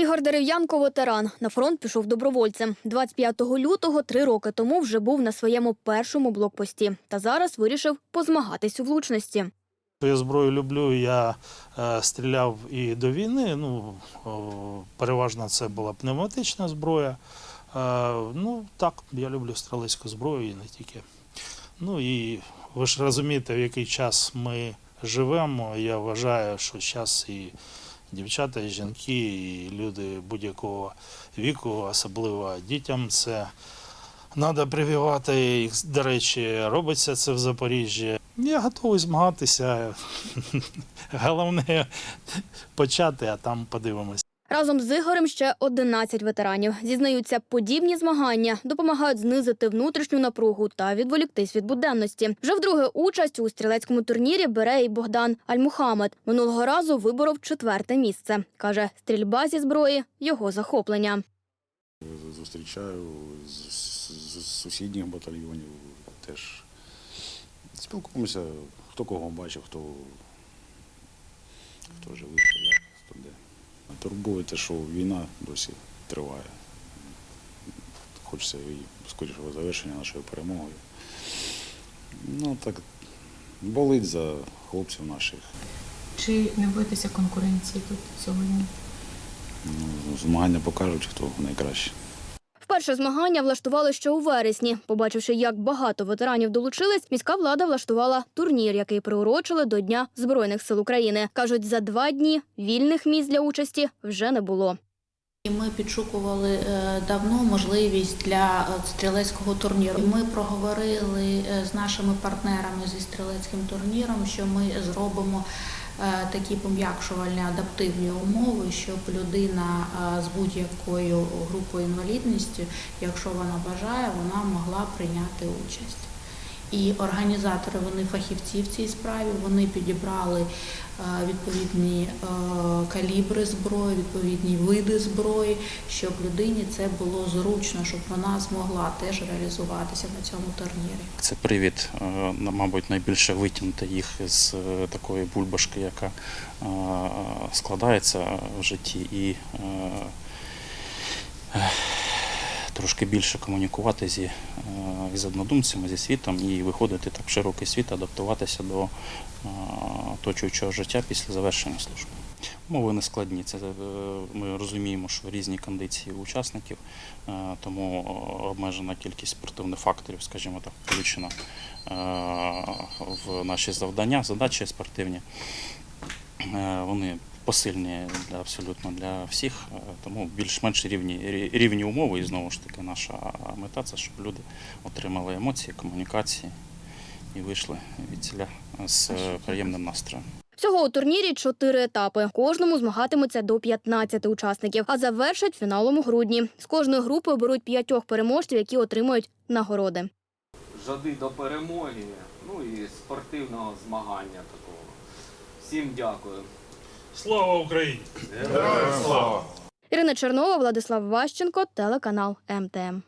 Ігор Дерев'янко ветеран. На фронт пішов добровольцем. 25 лютого, три роки тому, вже був на своєму першому блокпості. Та зараз вирішив позмагатись у влучності. Я зброю люблю. Я е, стріляв і до війни. Ну, переважно це була пневматична зброя. Е, ну, так, я люблю стрілецьку зброю і не тільки. Ну і ви ж розумієте, в який час ми живемо. Я вважаю, що час і дівчата, і жінки, і люди будь-якого віку, особливо дітям, це треба прививати. І, До речі, робиться це в Запоріжжі. Я готовий змагатися. Головне почати, а там подивимось. Разом з Ігорем ще 11 ветеранів. Зізнаються, подібні змагання допомагають знизити внутрішню напругу та відволіктись від буденності. Вже вдруге участь у стрілецькому турнірі бере і Богдан Альмухамед. Минулого разу виборов четверте місце. Каже, стрільба зі зброї його захоплення. Зустрічаю з, сусідніх батальйонів теж. Спілкуємося, хто кого бачив, хто, хто живий, хто де. Турбує те, що війна досі триває. Хочеться і скорішого завершення нашою перемогою. Ну так болить за хлопців наших. Чи не боїтеся конкуренції тут сьогодні? Ну, змагання покажуть, хто найкраще. Вперше змагання влаштували ще у вересні. Побачивши, як багато ветеранів долучились, міська влада влаштувала турнір, який приурочили до Дня Збройних сил України. Кажуть, за два дні вільних місць для участі вже не було. Ми підшукували е, давно можливість для е, стрілецького турніру. Ми проговорили е, з нашими партнерами зі стрілецьким турніром, що ми зробимо такі пом'якшувальні адаптивні умови, щоб людина е, з будь-якою групою інвалідності, якщо вона бажає, вона могла прийняти участь. І організатори, вони фахівці в цій справі, вони підібрали е, відповідні е, калібри зброї, відповідні види зброї, щоб людині це було зручно, щоб вона змогла теж реалізуватися на цьому турнірі. Це привід, е, мабуть, найбільше витягнути їх з такої бульбашки, яка складається в житті, і трошки більше комунікувати зі, е, з однодумцями, зі світом і виходити так в широкий світ, адаптуватися до е, оточуючого життя після завершення служби. Умови не складні. Це е, ми розуміємо, що різні кондиції учасників, тому обмежена кількість спортивних факторів, скажімо так, включена в наші завдання, задачі спортивні. Вони посильні для абсолютно для всіх, е, тому більш-менш рівні рівні умови. І знову ж таки, наша мета це щоб люди отримали емоції, комунікації і вийшли від ціля з е, приємним настроєм. Всього у турнірі чотири етапи. Кожному змагатимуться до 15 учасників, а завершать фіналом у грудні. З кожної групи оберуть п'ятьох переможців, які отримують нагороди. жади до перемоги, ну і спортивного змагання такого. Всім дякую. Слава Україні! Ірина Чернова, Владислав Ващенко, телеканал МТМ.